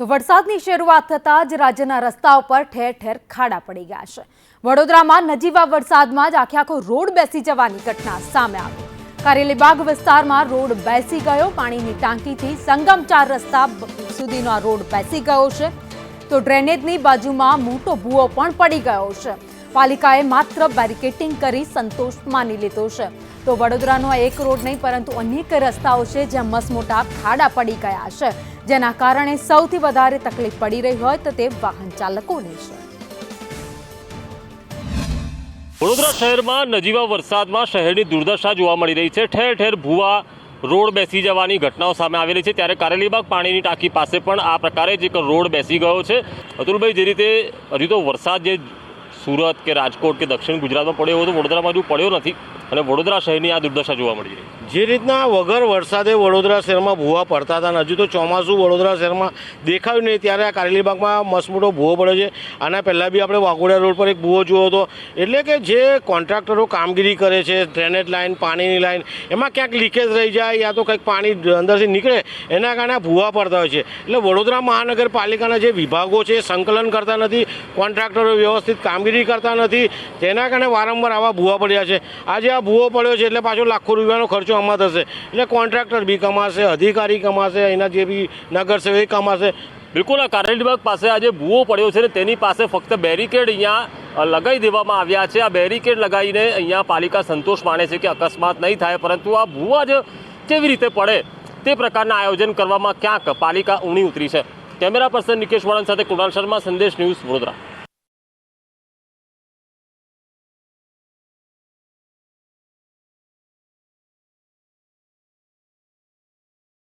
તો વરસાદની શરૂઆત થતાં જ રાજ્યના રસ્તાઓ પર ઠેર ઠેર ખાડા પડી ગયા છે. વડોદરામાં નજીવા વરસાદમાં જ આખે આખો રોડ બેસી જવાની ઘટના સામે આવી. કારેલીબાગ વિસ્તારમાં રોડ બેસી ગયો, પાણીની ટાંકીથી સંગમ ચાર રસ્તા સુધીનો આ રોડ બેસી ગયો છે. તો ડ્રેનેજની બાજુમાં મોટો ભૂવો પણ પડી ગયો છે. પાલિકાએ માત્ર બેરિકેટિંગ કરી સંતોષ માની લીધો છે. તો વડોદરાનો એક રોડ નહીં, પરંતુ અનેક રસ્તાઓ છે જ્યાં મસમોટા ખાડા પડી ગયા છે. જેના કારણે સૌથી વધારે તકલીફ પડી રહી હોય તો તે વાહન ચાલકોને છે. વડોદરા શહેરમાં નજીવા વરસાદમાં શહેરની દુર્દશા જોવા મળી રહી છે. ઠેર ઠેર ભૂવા રોડ બેસી જવાની ઘટનાઓ સામે આવેલી છે. ત્યારે કારેલીબાગ પાણીની ટાંકી પાસે પણ આ પ્રકારે જ એક રોડ બેસી ગયો છે. અતુલભાઈ, જે રીતે હજુ તો વરસાદ જે સુરત કે રાજકોટ કે દક્ષિણ ગુજરાતમાં પડ્યો હતો વડોદરામાં હજુ પડ્યો નથી. અને વડોદરા શહેરની આ દુર્દશા જોવા મળી રહી. જે રીતના વગર વરસાદે વડોદરા શહેરમાં ભૂવા પડતા હતા અને હજુ તો ચોમાસું વડોદરા શહેરમાં દેખાયું નહીં, ત્યારે આ કારેલીબાગમાં મસમોટો ભૂવો પડ્યો છે. આના પહેલાં બી આપણે વાઘોડિયા રોડ પર એક ભૂવો જોયો હતો. એટલે કે જે કોન્ટ્રાક્ટરો કામગીરી કરે છે, ડ્રેનેજ લાઇન પાણીની લાઇન એમાં ક્યાંક લીકેજ રહી જાય યા તો કંઈક પાણી અંદરથી નીકળે, એના કારણે ભૂવા પડતા હોય છે. એટલે વડોદરા મહાનગરપાલિકાના જે વિભાગો છે સંકલન કરતા નથી, કોન્ટ્રાક્ટરો વ્યવસ્થિત કામગીરી કરતા નથી, તેના કારણે વારંવાર આવા ભૂવા પડ્યા છે. આજે આ ભૂવો પડ્યો છે એટલે પાછો લાખો રૂપિયાનો ખર્ચો આમાં થશે. એટલે કોન્ટ્રાક્ટર બી કમાશે, અધિકારી કમાશે, એના જે બી નગરસેવક કમાશે. બિલકુલ, આ કારેલીબાગ પાસે આજે ભૂવો પડ્યો છે ને, તેની પાસે ફક્ત બેરિકેડ અહીંયા લગાવી દેવામાં આવ્યા છે. આ બેરિકેડ લગાવીને અહીંયા પાલિકા સંતોષ માને છે કે અકસ્માત નહીં થાય, પરંતુ આ ભૂવા જ કેવી રીતે પડે તે પ્રકારના આયોજન કરવામાં ક્યાંક પાલિકા ઊણી ઉતરી છે. કેમેરા પર્સન નિકેશ વળન સાથે કુણાલ શર્મા, સંદેશ ન્યૂઝ વડોદરા.